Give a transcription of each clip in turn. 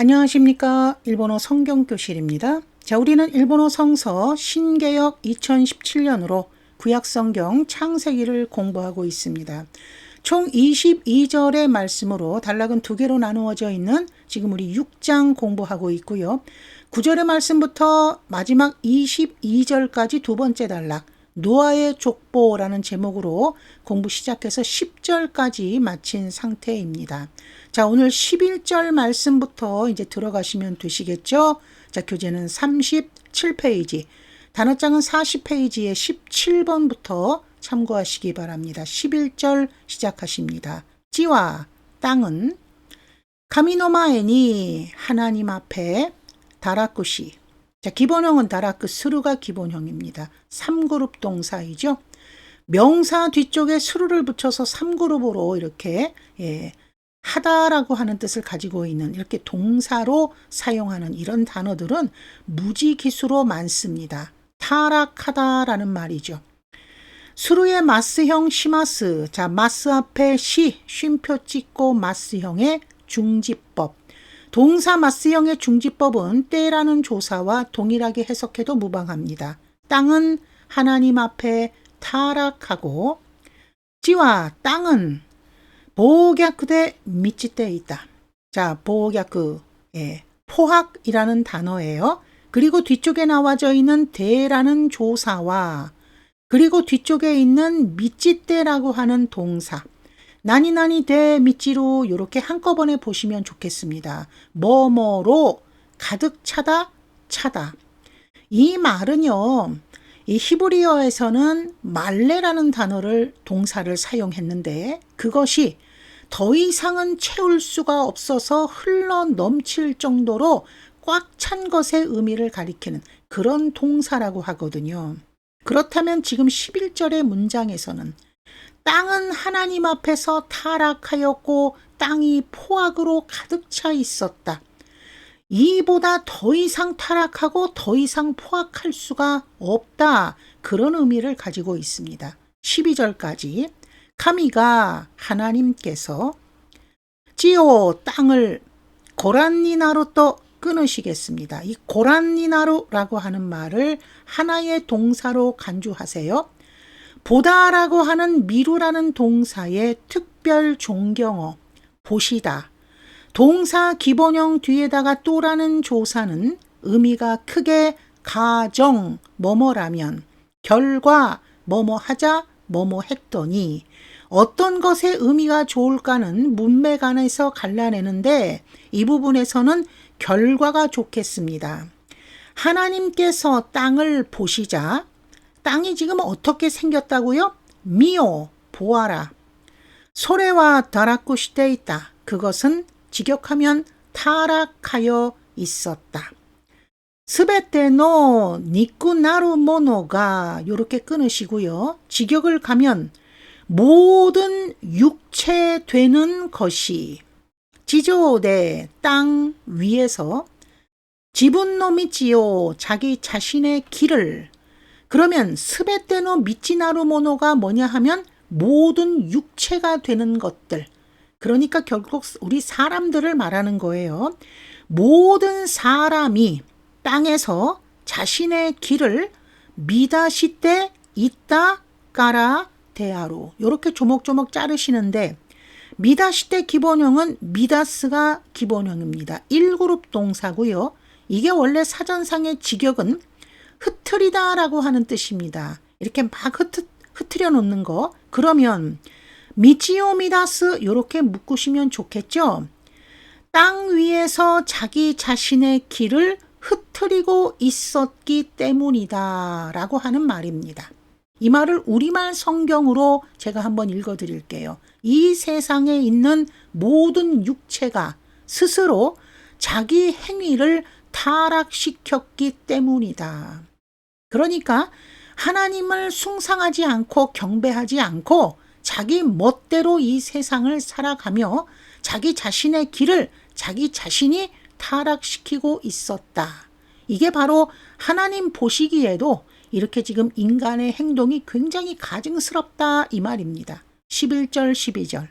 안녕하십니까. 일본어 성경교실입니다. 자, 우리는 일본어 성서 신개역 2017년으로 구약성경 창세기를 공부하고 있습니다. 총 22절의 말씀으로 단락은 두 개로 나누어져 있는 지금 우리 6장 공부하고 있고요. 9절의 말씀부터 마지막 22절까지 두 번째 단락, 노아의 족보라는 제목으로 공부 시작해서 10절까지 마친 상태입니다. 자, 오늘 11절 말씀부터 이제 들어가시면 되시겠죠? 자, 교재는 37페이지, 단어장은 40페이지에 17번부터 참고하시기 바랍니다. 11절 시작하십니다. 지와 땅은 카미노마에니 하나님 앞에 다라쿠시 자, 기본형은 다라크 스루가 기본형입니다. 3그룹 동사이죠. 명사 뒤쪽에 스루를 붙여서 3그룹으로 이렇게 예, 하다라고 하는 뜻을 가지고 있는 이렇게 동사로 사용하는 이런 단어들은 무지기수로 많습니다. 타락하다라는 말이죠. 수루의 마스형 시마스. 자, 마스 앞에 시, 쉼표 찍고 마스형의 중지법. 동사 마스형의 중지법은 때라는 조사와 동일하게 해석해도 무방합니다. 땅은 하나님 앞에 타락하고 지와 땅은 보호갸크대 미치때 있다. 자, 보호갸크 예, 포학이라는 단어예요. 그리고 뒤쪽에 나와져 있는 대라는 조사와 그리고 뒤쪽에 있는 미치때라고 하는 동사 나니나니 대 미치로 이렇게 한꺼번에 보시면 좋겠습니다. 뭐뭐로 가득 차다 차다. 이 말은요. 이 히브리어에서는 말레라는 단어를 동사를 사용했는데 그것이 더 이상은 채울 수가 없어서 흘러 넘칠 정도로 꽉 찬 것의 의미를 가리키는 그런 동사라고 하거든요. 그렇다면 지금 11절의 문장에서는 땅은 하나님 앞에서 타락하였고 땅이 포악으로 가득 차 있었다. 이보다 더 이상 타락하고 더 이상 포악할 수가 없다. 그런 의미를 가지고 있습니다. 12절까지 카미가 하나님께서 지오 땅을 고란니나로 또 끊으시겠습니다. 이 고란니나로라고 하는 말을 하나의 동사로 간주하세요. 보다라고 하는 미루라는 동사의 특별 존경어 보시다. 동사 기본형 뒤에다가 또라는 조사는 의미가 크게 가정 뭐뭐라면 결과 뭐뭐 하자 뭐뭐 했더니 어떤 것의 의미가 좋을까는 문맥안에서 갈라내는데 이 부분에서는 결과가 좋겠습니다. 하나님께서 땅을 보시자 땅이 지금 어떻게 생겼다고요? 미오 보아라. 소래와 다락구 시대 있다. 그것은 직역하면 타락하여 있었다. 스베테노 니쿠나루 모노가 이렇게 끊으시고요. 직역을 가면 모든 육체 되는 것이 지조대 땅 위에서 지분 놈이지요 자기 자신의 길을 그러면 스베테노 미치나루 모노가 뭐냐 하면 모든 육체가 되는 것들 그러니까 결국 우리 사람들을 말하는 거예요. 모든 사람이 땅에서 자신의 길을 미다시 때 있다 까라 대하로 이렇게 조목조목 자르시는데 미다시 때 기본형은 미다스가 기본형입니다. 1그룹 동사고요. 이게 원래 사전상의 직역은 흐트리다라고 하는 뜻입니다. 이렇게 막 흐트, 흐트려 놓는 거. 그러면 미치오미다스 이렇게 묶으시면 좋겠죠. 땅 위에서 자기 자신의 길을 흐트리고 있었기 때문이다 라고 하는 말입니다. 이 말을 우리말 성경으로 제가 한번 읽어 드릴게요. 이 세상에 있는 모든 육체가 스스로 자기 행위를 타락시켰기 때문이다. 그러니까 하나님을 숭상하지 않고 경배하지 않고 자기 멋대로 이 세상을 살아가며 자기 자신의 길을 자기 자신이 타락시키고 있었다. 이게 바로 하나님 보시기에도 이렇게 지금 인간의 행동이 굉장히 가증스럽다 이 말입니다. 11절 12절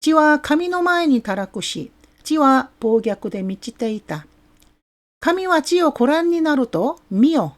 지와 카미노마에니 타락고시 지와 보호기야쿠데 미치테이다 카미와 지요 고란니나루도 미요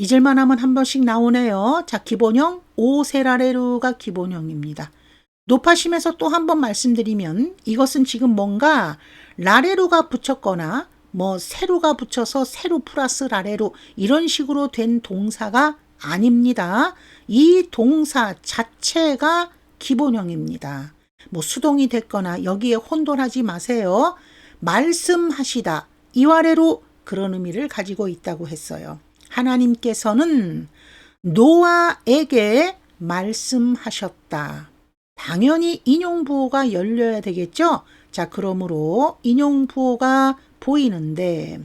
잊을만 하면 한 번씩 나오네요. 자, 기본형 오세라레루가 기본형입니다. 높아심에서 또 한 번 말씀드리면 이것은 지금 뭔가 라레루가 붙였거나 뭐 세루가 붙여서 세루 플러스 라레루 이런 식으로 된 동사가 아닙니다. 이 동사 자체가 기본형입니다. 뭐 수동이 됐거나 여기에 혼돈하지 마세요. 말씀하시다. 이와래로 그런 의미를 가지고 있다고 했어요. 하나님께서는 노아에게 말씀하셨다. 당연히 인용부호가 열려야 되겠죠? 자, 그러므로 인용부호가 보이는데,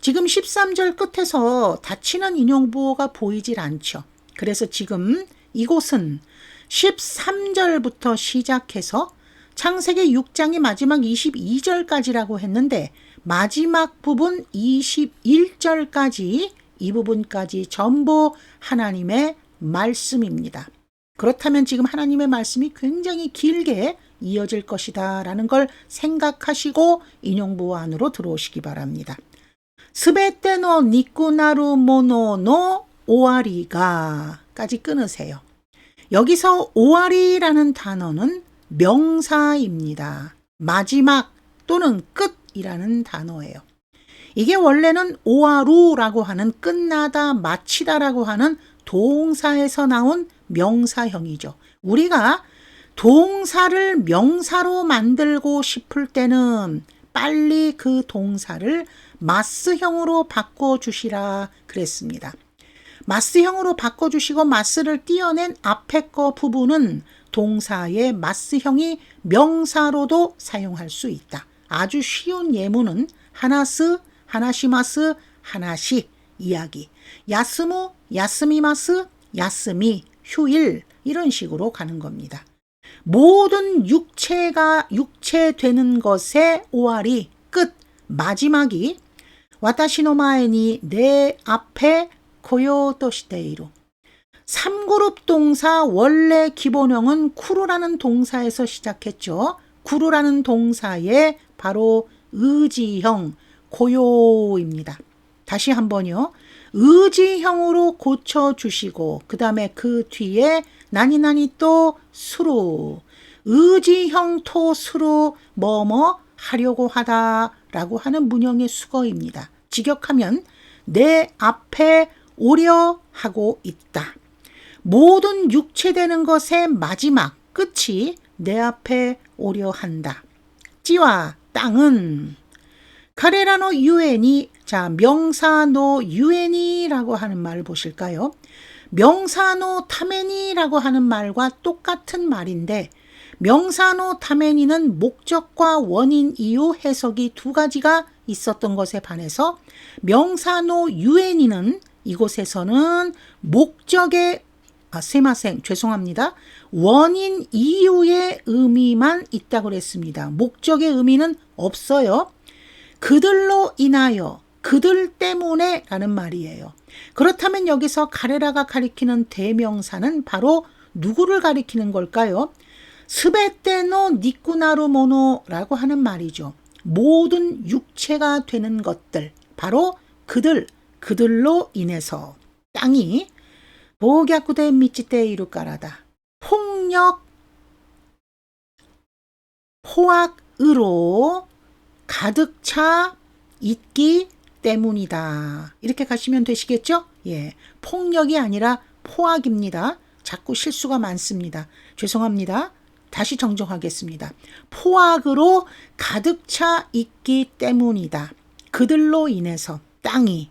지금 13절 끝에서 닫히는 인용부호가 보이질 않죠. 그래서 지금 이곳은 13절부터 시작해서 창세기 6장의 마지막 22절까지라고 했는데, 마지막 부분 21절까지 이 부분까지 전부 하나님의 말씀입니다. 그렇다면 지금 하나님의 말씀이 굉장히 길게 이어질 것이다 라는 걸 생각하시고 인용부 안으로 들어오시기 바랍니다. 스베테노 니쿠나루 모노노 오아리가 까지 끊으세요. 여기서 오아리라는 단어는 명사입니다. 마지막 또는 끝이라는 단어예요. 이게 원래는 오아루라고 하는 끝나다, 마치다라고 하는 동사에서 나온 명사형이죠. 우리가 동사를 명사로 만들고 싶을 때는 빨리 그 동사를 마스형으로 바꿔주시라 그랬습니다. 마스형으로 바꿔주시고 마스를 띄어낸 앞에 거 부분은 동사의 마스형이 명사로도 사용할 수 있다. 아주 쉬운 예문은 하나스, 하나시마스, 하나시 이야기. 야스무, 야스미마스, 야스미, 휴일 이런 식으로 가는 겁니다. 모든 육체가 육체되는 것의 오알이 끝 마지막이 와타시노마에니 내 앞에 고요도시데이로 3그룹 동사 원래 기본형은 쿠루라는 동사에서 시작했죠. 쿠루라는 동사의 바로 의지형 고요입니다. 다시 한번요. 의지형으로 고쳐주시고 그 다음에 그 뒤에 나니나니 또 수로 의지형 토수로 뭐뭐 하려고 하다라고 하는 문형의 수거입니다. 직역하면 내 앞에 오려 하고 있다. 모든 육체되는 것의 마지막 끝이 내 앞에 오려 한다. 찌와 땅은 카레라노 유엔이 자 명사노 유엔이라고 하는 말을 보실까요? 명사노 타메니라고 하는 말과 똑같은 말인데 명사노 타메니는 목적과 원인 이유 해석이 두 가지가 있었던 것에 반해서 명사노 유엔이는 이곳에서는 목적의 아, 세마생 죄송합니다. 원인 이유의 의미만 있다고 그랬습니다. 목적의 의미는 없어요. 그들로 인하여 그들 때문에 라는 말이에요. 그렇다면 여기서 가레라가 가리키는 대명사는 바로 누구를 가리키는 걸까요? 스베테노 니쿠나루모노라고 하는 말이죠. 모든 육체가 되는 것들, 바로 그들, 그들로 인해서 땅이 보갸쿠데 미치테 이루까라다. 폭력, 포악으로 가득 차 있기 때문이다. 이렇게 가시면 되시겠죠? 예. 폭력이 아니라 포악입니다. 자꾸 실수가 많습니다. 죄송합니다. 다시 정정하겠습니다. 포악으로 가득 차 있기 때문이다. 그들로 인해서 땅이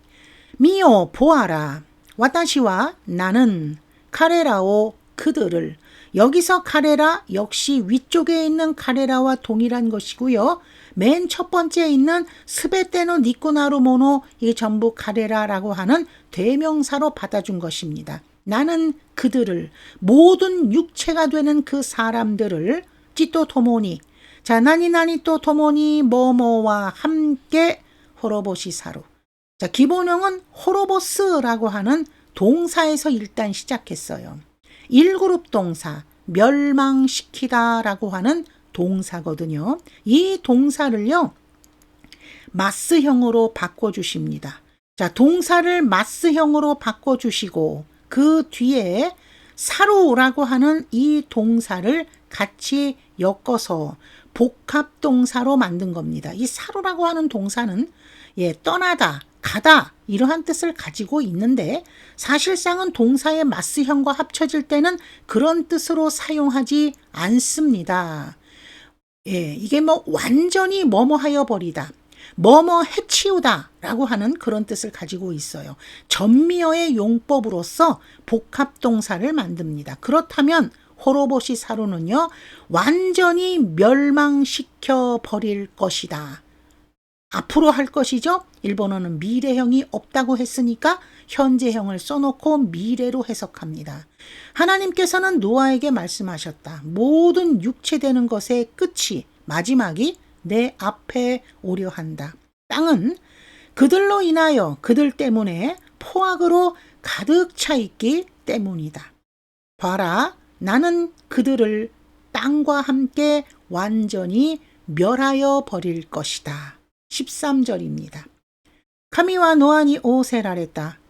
미오 보아라 와타시와 나는 카레라오 그들을 여기서 카레라 역시 위쪽에 있는 카레라와 동일한 것이고요. 맨 첫 번째에 있는 스베테노 니코나루 모노 이게 전부 카레라라고 하는 대명사로 받아준 것입니다. 나는 그들을 모든 육체가 되는 그 사람들을 찌또 토모니 자 나니 나니 또 토모니 뭐뭐와 함께 호로보시사로 자 기본형은 호로보스라고 하는 동사에서 일단 시작했어요. 1그룹 동사 멸망시키다라고 하는 동사거든요. 이 동사를요. 마스형으로 바꿔 주십니다. 자, 동사를 마스형으로 바꿔 주시고 그 뒤에 사로라고 하는 이 동사를 같이 엮어서 복합 동사로 만든 겁니다. 이 사로라고 하는 동사는 예, 떠나다, 가다 이러한 뜻을 가지고 있는데 사실상은 동사의 마스형과 합쳐질 때는 그런 뜻으로 사용하지 않습니다. 예, 이게 뭐 완전히 뭐뭐 하여 버리다. 뭐뭐 해치우다 라고 하는 그런 뜻을 가지고 있어요. 전미어의 용법으로서 복합동사를 만듭니다. 그렇다면 호로보시 사로는요, 완전히 멸망시켜 버릴 것이다. 앞으로 할 것이죠. 일본어는 미래형이 없다고 했으니까 현재형을 써놓고 미래로 해석합니다. 하나님께서는 노아에게 말씀하셨다. 모든 육체되는 것의 끝이 마지막이 내 앞에 오려 한다. 땅은 그들로 인하여 그들 때문에 포악으로 가득 차 있기 때문이다. 봐라, 나는 그들을 땅과 함께 완전히 멸하여 버릴 것이다. 13절입니다. 카미와 노안이 오세라랬다.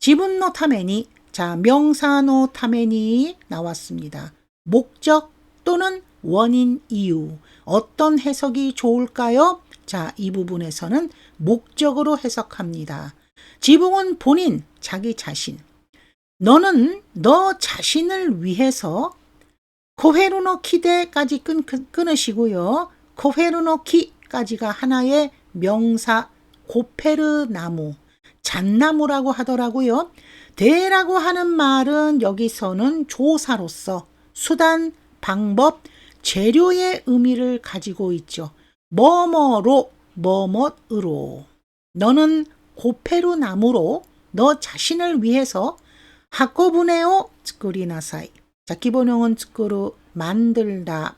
지분노 타메니 자 명사노 타메니 나왔습니다. 목적 또는 원인 이유 어떤 해석이 좋을까요? 자, 이 부분에서는 목적으로 해석합니다. 지붕은 본인, 자기 자신. 너는 너 자신을 위해서 코헤루노 키데까지 끊, 끊으시고요. 코헤루노 키까지가 하나의 명사 고페르 나무, 잣나무라고 하더라고요. 대라고 하는 말은 여기서는 조사로서 수단, 방법, 재료의 의미를 가지고 있죠. 뭐뭐로, 뭐뭇으로. 너는 고페르 나무로 너 자신을 위해서 하코부네오 츠쿠리나사이. 자, 기본형은 츠쿠르 만들다.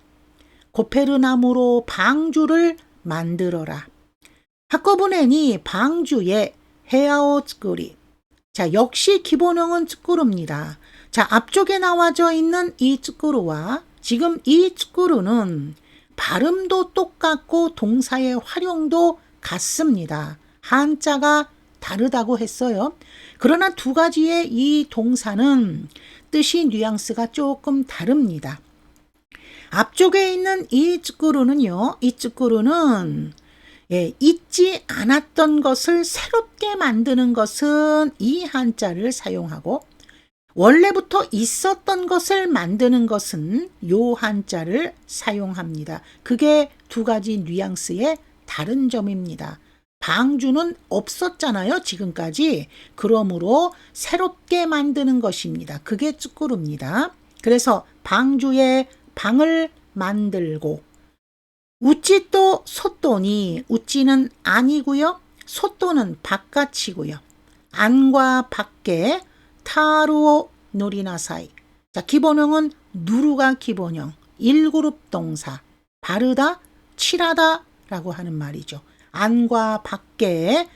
고페르 나무로 방주를 만들어라. 하코부네니 방주에 헤아오 츠꾸리. 자, 역시 기본형은 츠꾸루입니다. 자, 앞쪽에 나와져 있는 이 츠꾸루와 지금 이 츠꾸루는 발음도 똑같고 동사의 활용도 같습니다. 한자가 다르다고 했어요. 그러나 두 가지의 이 동사는 뜻이 뉘앙스가 조금 다릅니다. 앞쪽에 있는 이 츠꾸루는요, 이 츠꾸루는 예, 잊지 않았던 것을 새롭게 만드는 것은 이 한자를 사용하고 원래부터 있었던 것을 만드는 것은 요 한자를 사용합니다. 그게 두 가지 뉘앙스의 다른 점입니다. 방주는 없었잖아요, 지금까지. 그러므로 새롭게 만드는 것입니다. 그게 쭈꾸루입니다. 그래서 방주에 방을 만들고 우찌또 소또니 우찌는 아니고요. 소또는 바깥이고요. 안과 밖에 타루오 노리나사이. 자, 기본형은 누루가 기본형. 1그룹 동사. 바르다, 칠하다 라고 하는 말이죠. 안과 밖에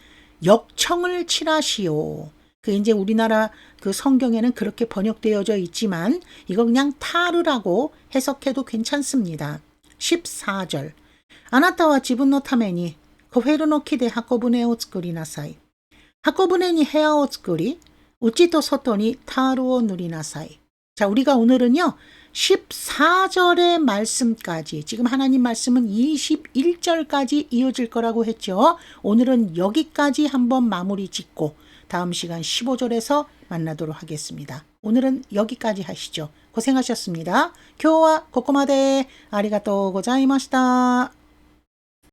역청을 칠하시오. 그 이제 우리나라 그 성경에는 그렇게 번역되어져 있지만 이거 그냥 타르라고 해석해도 괜찮습니다. 14절 あなたは自分のためにコフェルの木で箱舟を作りなさい。箱舟に部屋を作り、内と外にタールを塗りなさい。 자, 우리가 오늘은요, 14절의 말씀까지, 지금 하나님 말씀은 21절까지 이어질 거라고 했죠. 오늘은 여기까지 한번 마무리 짓고, 다음 시간 15절에서 만나도록 하겠습니다. 오늘은 여기까지 하시죠. 고생하셨습니다. 교와 고코마데 아리가또 고자이마시다.